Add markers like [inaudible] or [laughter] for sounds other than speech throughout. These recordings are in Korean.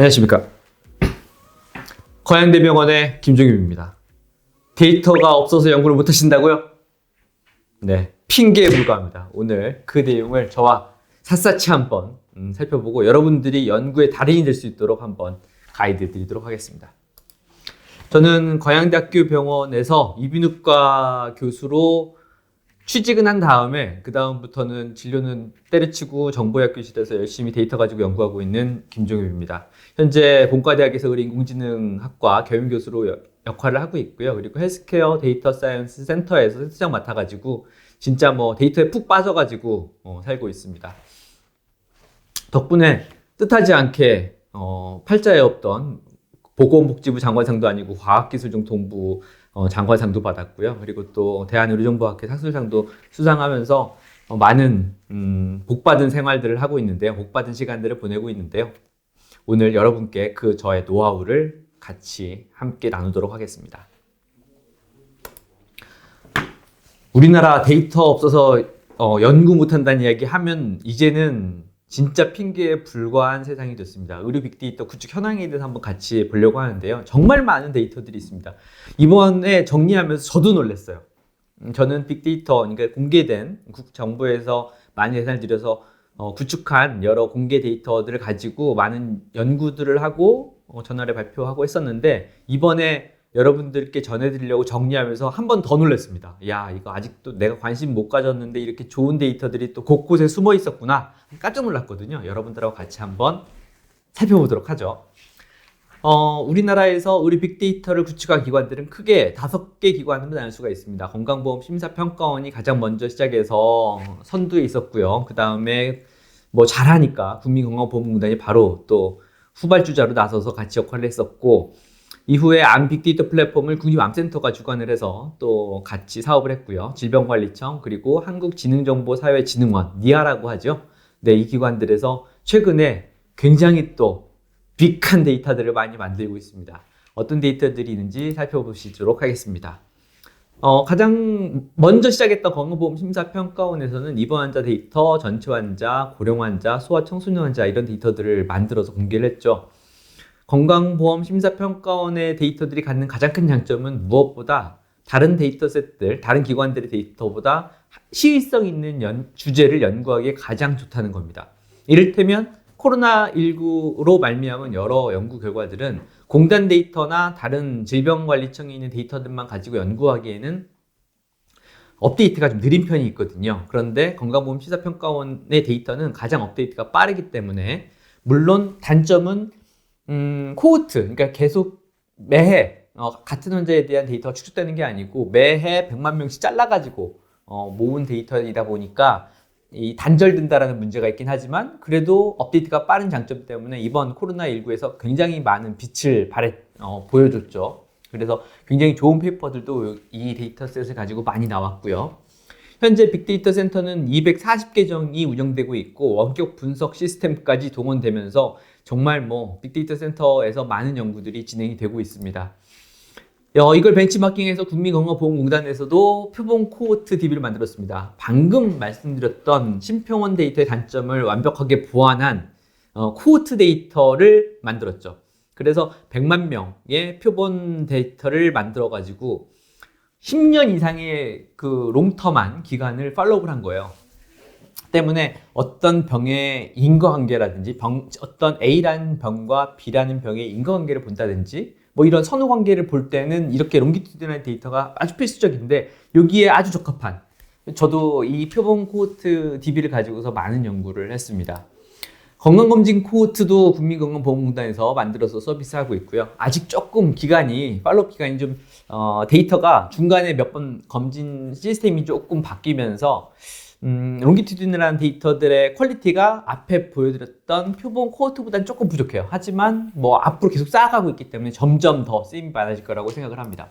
안녕하십니까. 거양대병원의 김종입입니다. 데이터가 없어서 연구를 못 하신다고요? 네, 핑계에 불과합니다. 오늘 그 내용을 저와 샅샅이 한번 음, 살펴보고 여러분들이 연구의 달인이 될 수 있도록 한번 가이드 드리도록 하겠습니다. 저는 거양대학교 병원에서 이비인후과 교수로 취직은 한 다음에 그 다음부터는 진료는 때려치고 정보학교실에서 열심히 데이터 가지고 연구하고 있는 김종엽입니다. 현재 본과대학에서 의료인공지능학과 교임교수로 여- 역할을 하고 있고요. 그리고 헬스케어 데이터 사이언스 센터에서 센터장 맡아가지고 진짜 뭐 데이터에 푹 빠져가지고 어, 살고 있습니다. 덕분에 뜻하지 않게 어, 팔자에 없던 보건복지부 장관상도 아니고 과학기술정통부 어, 장관상도 받았고요. 그리고 또 대한의료정보학회 학술상도 수상하면서 어, 많은 음, 복받은 생활들을 하고 있는데요. 복받은 시간들을 보내고 있는데요. 오늘 여러분께 그 저의 노하우를 같이 함께 나누도록 하겠습니다. 우리나라 데이터 없어서 어, 연구 못한다는 이야기 하면 이제는 진짜 핑계에 불과한 세상이 됐습니다. 의료 빅데이터 구축 현황에 대해서 한번 같이 보려고 하는데요. 정말 많은 데이터들이 있습니다. 이번에 정리하면서 저도 놀랐어요. 음, 저는 빅데이터, 그러니까 공개된 국 정부에서 많이 예산을 들여서 어, 구축한 여러 공개 데이터들을 가지고 많은 연구들을 하고 어, 전날에 발표하고 했었는데 이번에 여러분들께 전해드리려고 정리하면서 한 번 더 놀랐습니다. 야, 이거 아직도 내가 관심 못 가졌는데 이렇게 좋은 데이터들이 또 곳곳에 숨어 있었구나. 깜짝 놀랐거든요. 여러분들하고 같이 한번 살펴보도록 하죠. 어, 우리나라에서 우리 빅데이터를 구축한 기관들은 크게 다섯 개 기관으로 나눌 수가 있습니다. 건강보험 심사평가원이 가장 먼저 시작해서 선두에 있었고요. 그 다음에 뭐 잘하니까 국민건강보험공단이 바로 또 후발주자로 나서서 같이 역할을 했었고, 이후에 암 빅데이터 플랫폼을 국립암센터가 주관을 해서 또 같이 사업을 했고요. 질병관리청 그리고 한국지능정보사회진흥원 니아라고 하죠. 네, 이 기관들에서 최근에 굉장히 또 빅한 데이터들을 많이 만들고 있습니다. 어떤 데이터들이 있는지 살펴보시도록 하겠습니다. 어, 가장 먼저 시작했던 건강보험 심사평가원에서는 입원 환자 데이터, 전체 환자, 고령 환자, 소아 청소년 환자 이런 데이터들을 만들어서 공개를 했죠. 건강보험 심사평가원의 데이터들이 갖는 가장 큰 장점은 무엇보다 다른 데이터셋들, 다른 기관들의 데이터보다 시의성 있는 연- 주제를 연구하기에 가장 좋다는 겁니다. 이를테면 코로나19로 말미암은 여러 연구 결과들은 공단 데이터나 다른 질병관리청에 있는 데이터들만 가지고 연구하기에는 업데이트가 좀 느린 편이 있거든요. 그런데 건강보험 시사평가원의 데이터는 가장 업데이트가 빠르기 때문에 물론 단점은 음, 코호트, 그러니까 계속 매해 어, 같은 환자에 대한 데이터가 축적되는 게 아니고 매해 100만 명씩 잘라가지고 어, 모은 데이터이다 보니까 이 단절된다라는 문제가 있긴 하지만 그래도 업데이트가 빠른 장점 때문에 이번 코로나19에서 굉장히 많은 빛을 발해, 어, 보여줬죠. 그래서 굉장히 좋은 페이퍼들도 이 데이터셋을 가지고 많이 나왔고요. 현재 빅데이터 센터는 240계정이 운영되고 있고 원격 분석 시스템까지 동원되면서 정말 뭐 빅데이터 센터에서 많은 연구들이 진행이 되고 있습니다. 어, 이걸 벤치마킹해서 국민건강보험공단에서도 표본 코호트 DB를 만들었습니다. 방금 말씀드렸던 심평원 데이터의 단점을 완벽하게 보완한 어, 코호트 데이터를 만들었죠. 그래서 100만 명의 표본 데이터를 만들어 가지고 10년 이상의 그 롱텀한 기간을 팔로우를 한 거예요. 때문에 어떤 병의 인과관계라든지 병, 어떤 A라는 병과 B라는 병의 인과관계를 본다든지 뭐 이런 선후 관계를 볼 때는 이렇게 롱기튜디널 데이터가 아주 필수적인데 여기에 아주 적합한 저도 이 표본 코호트 DB를 가지고서 많은 연구를 했습니다. 건강검진 코호트도 국민건강보험공단에서 만들어서 서비스하고 있고요. 아직 조금 기간이 팔로우 기간이 좀 어, 데이터가 중간에 몇 번 검진 시스템이 조금 바뀌면서 음, 롱기튜디널한 데이터들의 퀄리티가 앞에 보여드렸던 표본 코호트보다는 조금 부족해요. 하지만 뭐 앞으로 계속 쌓아가고 있기 때문에 점점 더 쓰임이 많아질 거라고 생각을 합니다.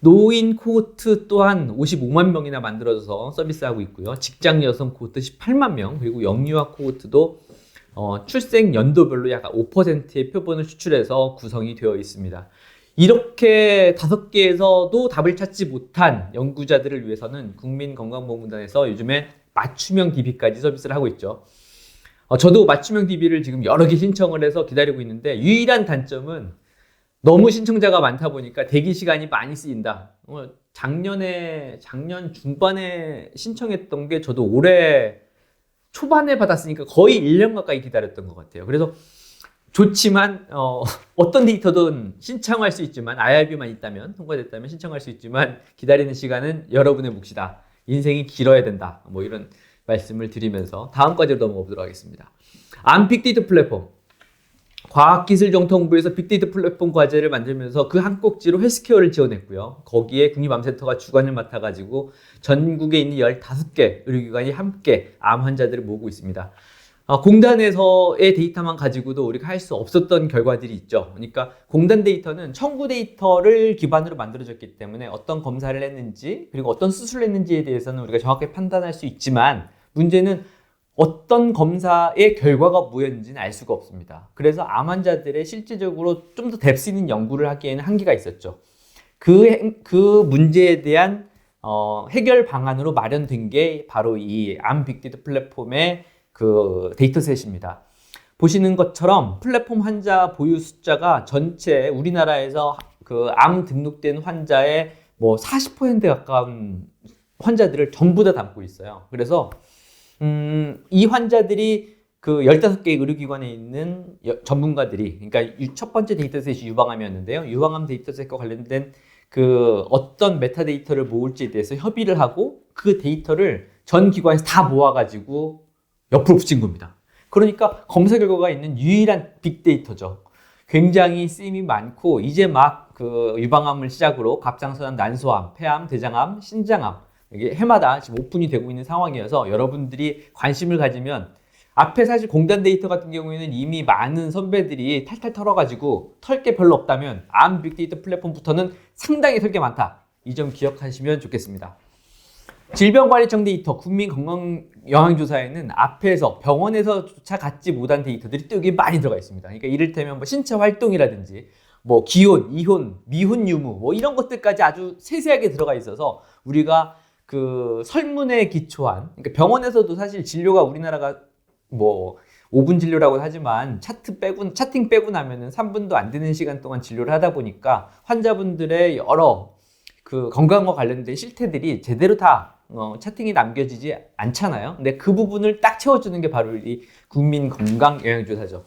노인 코호트 또한 55만 명이나 만들어져서 서비스하고 있고요. 직장 여성 코호트 18만 명, 그리고 영유아 코호트도 어, 출생 연도별로 약 5%의 표본을 추출해서 구성이 되어 있습니다. 이렇게 다섯 개에서도 답을 찾지 못한 연구자들을 위해서는 국민건강보험공단에서 요즘에 맞춤형 DB까지 서비스를 하고 있죠. 어, 저도 맞춤형 DB를 지금 여러 개 신청을 해서 기다리고 있는데 유일한 단점은 너무 신청자가 많다 보니까 대기 시간이 많이 쓰인다. 어, 작년에 작년 중반에 신청했던 게 저도 올해 초반에 받았으니까 거의 1년 가까이 기다렸던 것 같아요. 그래서 좋지만 어, [laughs] 어떤 데이터든 신청할 수 있지만 IRB만 있다면 통과됐다면 신청할 수 있지만 기다리는 시간은 여러분의 몫이다. 인생이 길어야 된다. 뭐 이런 말씀을 드리면서 다음 과제로 넘어가 보도록 하겠습니다. 암 빅데이터 플랫폼. 과학기술정통부에서 빅데이터 플랫폼 과제를 만들면서 그 한 꼭지로 헬스케어를 지원했고요. 거기에 국립암센터가 주관을 맡아가지고 전국에 있는 15개 의료기관이 함께 암 환자들을 모으고 있습니다. 어, 공단에서의 데이터만 가지고도 우리가 할 수 없었던 결과들이 있죠. 그러니까 공단 데이터는 청구 데이터를 기반으로 만들어졌기 때문에 어떤 검사를 했는지 그리고 어떤 수술을 했는지에 대해서는 우리가 정확하게 판단할 수 있지만 문제는 어떤 검사의 결과가 뭐였는지는 알 수가 없습니다. 그래서 암 환자들의 실질적으로 좀 더 뎁스 있는 연구를 하기에는 한계가 있었죠. 그, 행- 그 문제에 대한 어, 해결 방안으로 마련된 게 바로 이 암 빅데이터 플랫폼의 그 데이터셋입니다. 보시는 것처럼 플랫폼 환자 보유 숫자가 전체 우리나라에서 그 암 등록된 환자의 뭐 40% 가까운 환자들을 전부 다 담고 있어요. 그래서 음, 이 환자들이 그 15개 의료기관에 있는 여- 전문가들이, 그러니까 유- 첫 번째 데이터셋이 유방암이었는데요. 유방암 데이터셋과 관련된 그 어떤 메타데이터를 모을지에 대해서 협의를 하고 그 데이터를 전 기관에서 다 모아가지고 옆으로 붙인 겁니다. 그러니까 검사 결과가 있는 유일한 빅데이터죠. 굉장히 쓰임이 많고 이제 막 그 유방암을 시작으로 갑상선암, 난소암, 폐암, 대장암, 신장암 이게 해마다 지금 오픈이 되고 있는 상황이어서 여러분들이 관심을 가지면 앞에 사실 공단 데이터 같은 경우에는 이미 많은 선배들이 탈탈 털어가지고 털 게 별로 없다면 암 빅데이터 플랫폼부터는 상당히 털 게 많다. 이 점 기억하시면 좋겠습니다. 질병관리청 데이터, 국민건강영양조사에는 앞에서 병원에서조차 갖지 못한 데이터들이 또 여기 많이 들어가 있습니다. 그러니까 이를테면 뭐 신체 활동이라든지 뭐 기혼, 이혼, 미혼 유무 뭐 이런 것들까지 아주 세세하게 들어가 있어서 우리가 그 설문에 기초한 그러니까 병원에서도 사실 진료가 우리나라가 뭐 5분 진료라고 하지만 차트 빼고 차팅 빼고 나면은 3분도 안 되는 시간 동안 진료를 하다 보니까 환자분들의 여러 그 건강과 관련된 실태들이 제대로 다 어, 차팅이 남겨지지 않잖아요. 근데 그 부분을 딱 채워주는 게 바로 이 국민 건강 영양조사죠.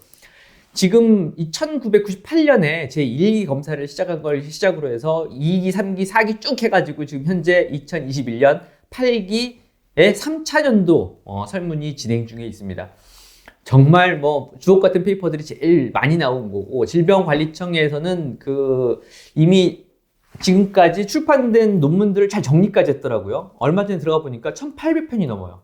지금 1998년에 제 1기 검사를 시작한 걸 시작으로 해서 2기, 3기, 4기 쭉 해가지고 지금 현재 2021년 8기의 3차전도 어, 설문이 진행 중에 있습니다. 정말 뭐 주옥 같은 페이퍼들이 제일 많이 나온 거고 질병관리청에서는 그 이미 지금까지 출판된 논문들을 잘 정리까지 했더라고요. 얼마 전에 들어가 보니까 1,800편이 넘어요.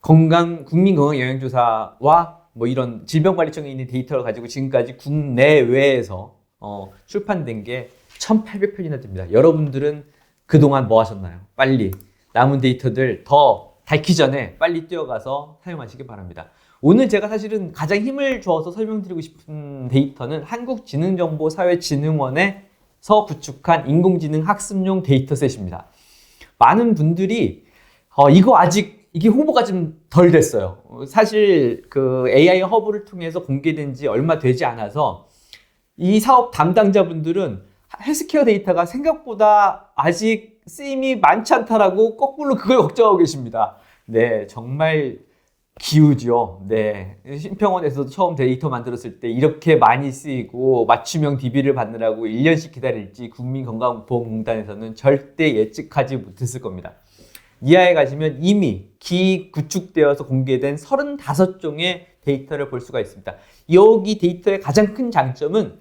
건강 국민 건강 영양조사와 뭐 이런 질병관리청에 있는 데이터를 가지고 지금까지 국내외에서 어, 출판된 게 1,800편이나 됩니다. 여러분들은 그동안 뭐 하셨나요? 빨리 남은 데이터들 더 닳기 전에 빨리 뛰어가서 사용하시기 바랍니다. 오늘 제가 사실은 가장 힘을 주어서 설명드리고 싶은 데이터는 한국지능정보사회진흥원에서 구축한 인공지능 학습용 데이터셋입니다. 많은 분들이 어, 이거 아직 이게 홍보가 좀 덜 됐어요. 어, 사실 그 AI 허브를 통해서 공개된 지 얼마 되지 않아서 이 사업 담당자분들은 헬스케어 데이터가 생각보다 아직 쓰임이 많지 않다라고 거꾸로 그걸 걱정하고 계십니다. 네, 정말 기우죠. 네. 신평원에서도 처음 데이터 만들었을 때 이렇게 많이 쓰이고 맞춤형 DB를 받느라고 1년씩 기다릴지 국민건강보험공단에서는 절대 예측하지 못했을 겁니다. 이하에 가시면 이미 기 구축되어서 공개된 35종의 데이터를 볼 수가 있습니다. 여기 데이터의 가장 큰 장점은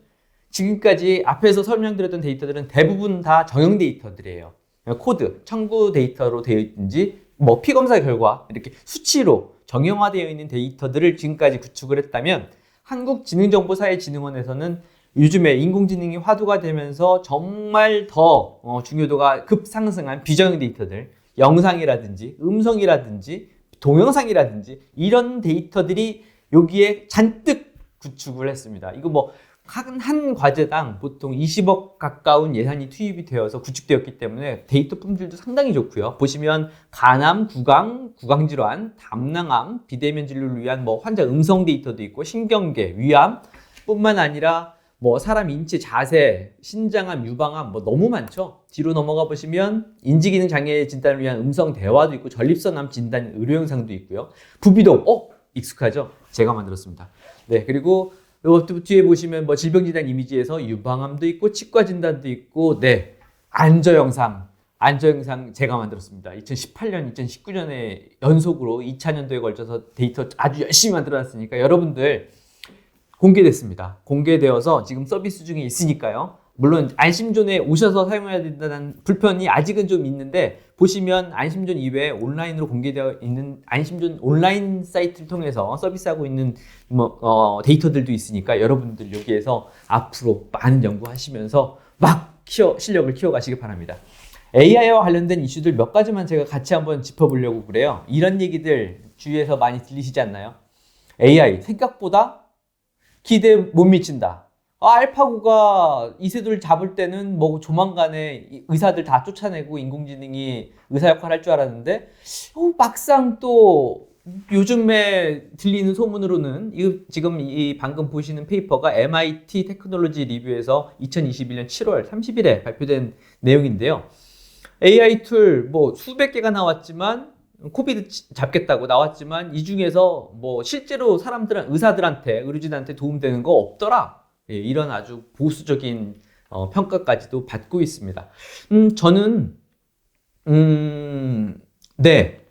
지금까지 앞에서 설명드렸던 데이터들은 대부분 다 정형 데이터들이에요. 코드, 청구 데이터로 되어 있든지 뭐 피검사 결과 이렇게 수치로 정형화되어 있는 데이터들을 지금까지 구축을 했다면 한국지능정보사회진흥원에서는 요즘에 인공지능이 화두가 되면서 정말 더 어, 중요도가 급상승한 비정형 데이터들, 영상이라든지 음성이라든지 동영상이라든지 이런 데이터들이 여기에 잔뜩 구축을 했습니다. 이거 뭐 한, 한 과제당 보통 20억 가까운 예산이 투입이 되어서 구축되었기 때문에 데이터 품질도 상당히 좋고요. 보시면 간암, 구강, 구강질환, 담낭암, 비대면 진료를 위한 뭐 환자 음성 데이터도 있고 신경계, 위암 뿐만 아니라 뭐 사람 인체 자세, 신장암, 유방암 뭐 너무 많죠. 뒤로 넘어가 보시면 인지기능 장애 진단을 위한 음성 대화도 있고 전립선암 진단 의료 영상도 있고요. 부비동, 어 익숙하죠? 제가 만들었습니다. 네 그리고 요 뒤에 보시면 뭐 질병 진단 이미지에서 유방암도 있고 치과 진단도 있고 네 안저 영상 안저 영상 제가 만들었습니다. 2018년, 2019년에 연속으로 2차 년도에 걸쳐서 데이터 아주 열심히 만들어놨으니까 여러분들 공개됐습니다. 공개되어서 지금 서비스 중에 있으니까요. 물론 안심존에 오셔서 사용해야 된다는 불편이 아직은 좀 있는데 보시면 안심존 이외에 온라인으로 공개되어 있는 안심존 온라인 사이트를 통해서 서비스하고 있는 뭐 어, 데이터들도 있으니까 여러분들 여기에서 앞으로 많은 연구하시면서 막 키워 실력을 키워가시기 바랍니다. AI와 관련된 이슈들 몇 가지만 제가 같이 한번 짚어보려고 그래요. 이런 얘기들 주위에서 많이 들리시지 않나요? AI 생각보다 기대 못 미친다. 아, 알파고가 이세돌 잡을 때는 뭐 조만간에 이 의사들 다 쫓아내고 인공지능이 의사 역할 할줄 알았는데 어, 막상 또 요즘에 들리는 소문으로는 이, 지금 이 방금 보시는 페이퍼가 MIT 테크놀로지 리뷰에서 2021년 7월 30일에 발표된 내용인데요. AI 툴 뭐 수백 개가 나왔지만 코비드 치- 잡겠다고 나왔지만 이 중에서 뭐 실제로 사람들 의사들한테 의료진한테 도움되는 거 없더라. 예, 이런 아주 보수적인 어, 평가까지도 받고 있습니다. 음, 저는 음, 네.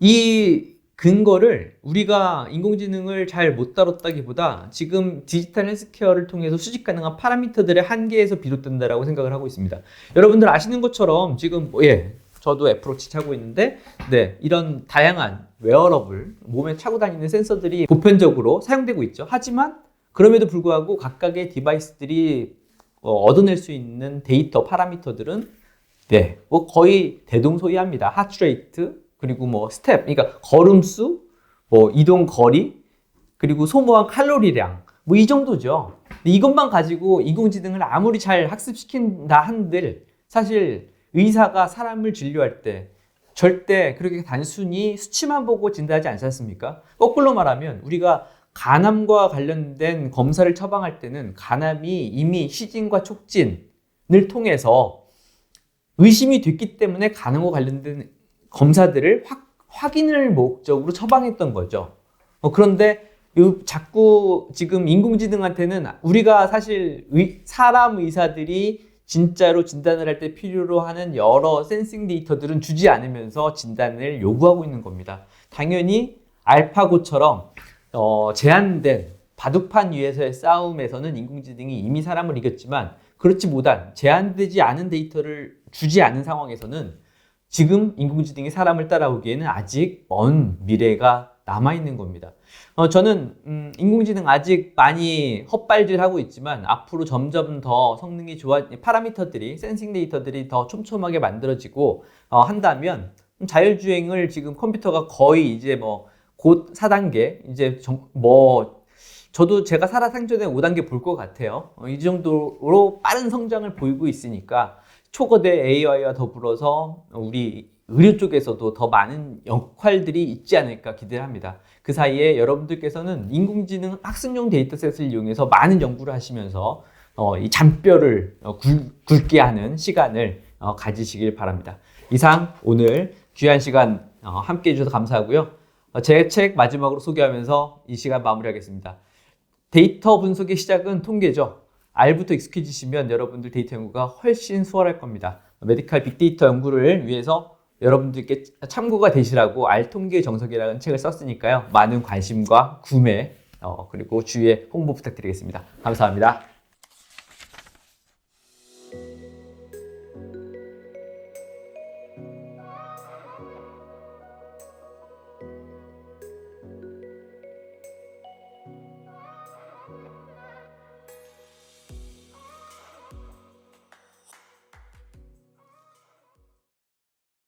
이 근거를 우리가 인공지능을 잘 못 다뤘다기보다 지금 디지털 헬스케어를 통해서 수집 가능한 파라미터들의 한계에서 비롯된다라고 생각을 하고 있습니다. 여러분들 아시는 것처럼 지금 뭐, 예, 저도 애플워치 차고 있는데 네, 이런 다양한 웨어러블 몸에 차고 다니는 센서들이 보편적으로 사용되고 있죠. 하지만 그럼에도 불구하고 각각의 디바이스들이 어, 얻어낼 수 있는 데이터 파라미터들은 네, 뭐 거의 대동소이합니다. 하트레이트 그리고 뭐 스텝, 그러니까 걸음수, 뭐 이동 거리, 그리고 소모한 칼로리량, 뭐 이 정도죠. 이것만 가지고 인공지능을 아무리 잘 학습시킨다 한들 사실 의사가 사람을 진료할 때 절대 그렇게 단순히 수치만 보고 진단하지 않지 않습니까? 거꾸로 말하면 우리가 간암과 관련된 검사를 처방할 때는 간암이 이미 시진과 촉진을 통해서 의심이 됐기 때문에 간암과 관련된 검사들을 확, 확인을 목적으로 처방했던 거죠. 어, 그런데 요 자꾸 지금 인공지능한테는 우리가 사실 의- 사람 의사들이 진짜로 진단을 할 때 필요로 하는 여러 센싱 데이터들은 주지 않으면서 진단을 요구하고 있는 겁니다. 당연히 알파고처럼 어, 제한된 바둑판 위에서의 싸움에서는 인공지능이 이미 사람을 이겼지만 그렇지 못한 제한되지 않은 데이터를 주지 않은 상황에서는 지금 인공지능이 사람을 따라오기에는 아직 먼 미래가 남아 있는 겁니다. 어, 저는 음, 인공지능 아직 많이 헛발질하고 있지만 앞으로 점점 더 성능이 좋아 파라미터들이 센싱 데이터들이 더 촘촘하게 만들어지고 어, 한다면 자율주행을 지금 컴퓨터가 거의 이제 뭐 곧 4단계 이제 정- 뭐 저도 제가 살아 생전에 5단계 볼 것 같아요. 어, 이 정도로 빠른 성장을 보이고 있으니까 초거대 AI와 더불어서 우리 의료 쪽에서도 더 많은 역할들이 있지 않을까 기대를 합니다. 그 사이에 여러분들께서는 인공지능 학습용 데이터셋을 이용해서 많은 연구를 하시면서 어, 이 잔뼈를 어, 굵, 굵게 하는 시간을 어, 가지시길 바랍니다. 이상 오늘 귀한 시간 어, 함께 해주셔서 감사하고요. 어, 제책 마지막으로 소개하면서 이 시간 마무리하겠습니다. 데이터 분석의 시작은 통계죠. R부터 익숙해지시면 여러분들 데이터 연구가 훨씬 수월할 겁니다. 메디칼 빅데이터 연구를 위해서 여러분들께 참고가 되시라고 통계 정석이라는 책을 썼으니까요. 많은 관심과 구매 어, 그리고 주위에 홍보 부탁드리겠습니다. 감사합니다.